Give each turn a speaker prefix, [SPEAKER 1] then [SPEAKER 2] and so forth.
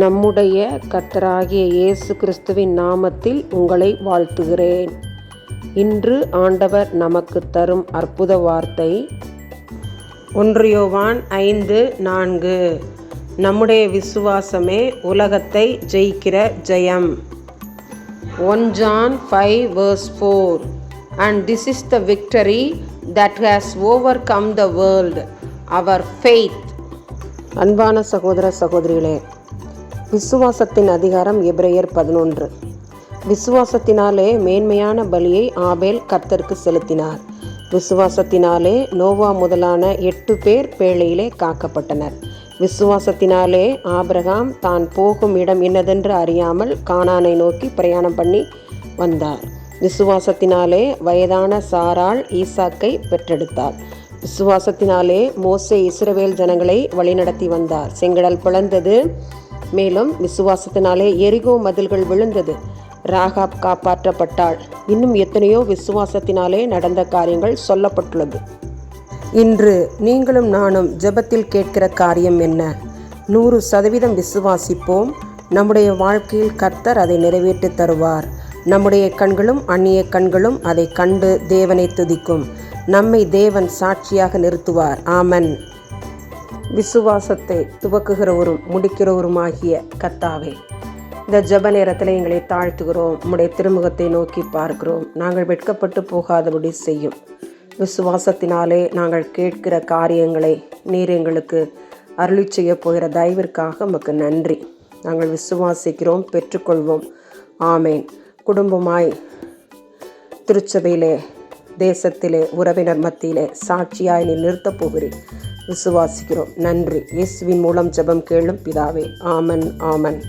[SPEAKER 1] நம்முடைய கத்தராகிய இயேசு கிறிஸ்துவின் நாமத்தில் உங்களை வாழ்த்துகிறேன். இன்று ஆண்டவர் நமக்கு தரும் அற்புத வார்த்தை ஒன்றியோவான் ஐந்து நான்கு. நம்முடைய விசுவாசமே உலகத்தை ஜெயிக்கிற ஜெயம். One John five verse four. And this is the victory that has overcome the world. Our faith. அன்பான சகோதர சகோதரிகளே விசுவாசத்தின் அதிகாரம் எப்ரையர் பதினொன்று. விசுவாசத்தினாலே மேன்மையான பலியை ஆபேல் கர்த்தருக்கு செலுத்தினார். விசுவாசத்தினாலே நோவா முதலான எட்டு பேர் பேழையிலே காக்கப்பட்டனர். விசுவாசத்தினாலே ஆபிரகாம் தான் போகும் இடம் என்னதென்று அறியாமல் கானானை நோக்கி பிரயாணம் பண்ணி வந்தார். விசுவாசத்தினாலே வயதான சாராள் ஈசாக்கை பெற்றெடுத்தார். விசுவாசத்தினாலே மோசே இஸ்ரவேல் ஜனங்களை வழிநடத்தி வந்தார். செங்கடல் பிளந்தது மேலும் விசுவாசத்தினாலே எரிகோ மதில்கள் விழுந்தது. ராகாப் காப்பாற்றப்பட்டாள். இன்னும் எத்தனையோ விசுவாசத்தினாலே நடந்த காரியங்கள் சொல்லப்பட்டுள்ளது. இன்று நீங்களும் நானும் ஜெபத்தில் கேட்கிற காரியம் என்ன? நூறு சதவீதம் விசுவாசிப்போம். நம்முடைய வாழ்க்கையில் கர்த்தர் அதை நிறைவேற்றி தருவார். நம்முடைய கண்களும் அந்நிய கண்களும் அதை கண்டு தேவனை துதிக்கும். நம்மை தேவன் சாட்சியாக நிறுத்துவார். ஆமன். விசுவாசத்தை துவக்குகிறவரும் முடிக்கிறவருமாகிய கத்தாவே. இந்த ஜப நேரத்தில் எங்களை தாழ்த்துகிறோம். உம்முடைய திருமுகத்தை நோக்கி பார்க்கிறோம். நாங்கள் வெட்கப்பட்டு போகாதபடி செய்யும். விசுவாசத்தினாலே நாங்கள் கேட்கிற காரியங்களை நீர் எங்களுக்கு அருளி செய்ய போகிற தயவிற்காக உமக்கு நன்றி. நாங்கள் விசுவாசிக்கிறோம் பெற்றுக்கொள்வோம். ஆமேன். குடும்பமாய் திருச்சபையிலே தேசத்திலே உறவினர் மத்தியிலே சாட்சியாய் நீ நிறுத்தப் போகிறேன். விசுவாசிக்கிறோம். நன்றி. இயேசுவின் மூலம் ஜெபம் கேளும் பிதாவே. ஆமன் ஆமன்.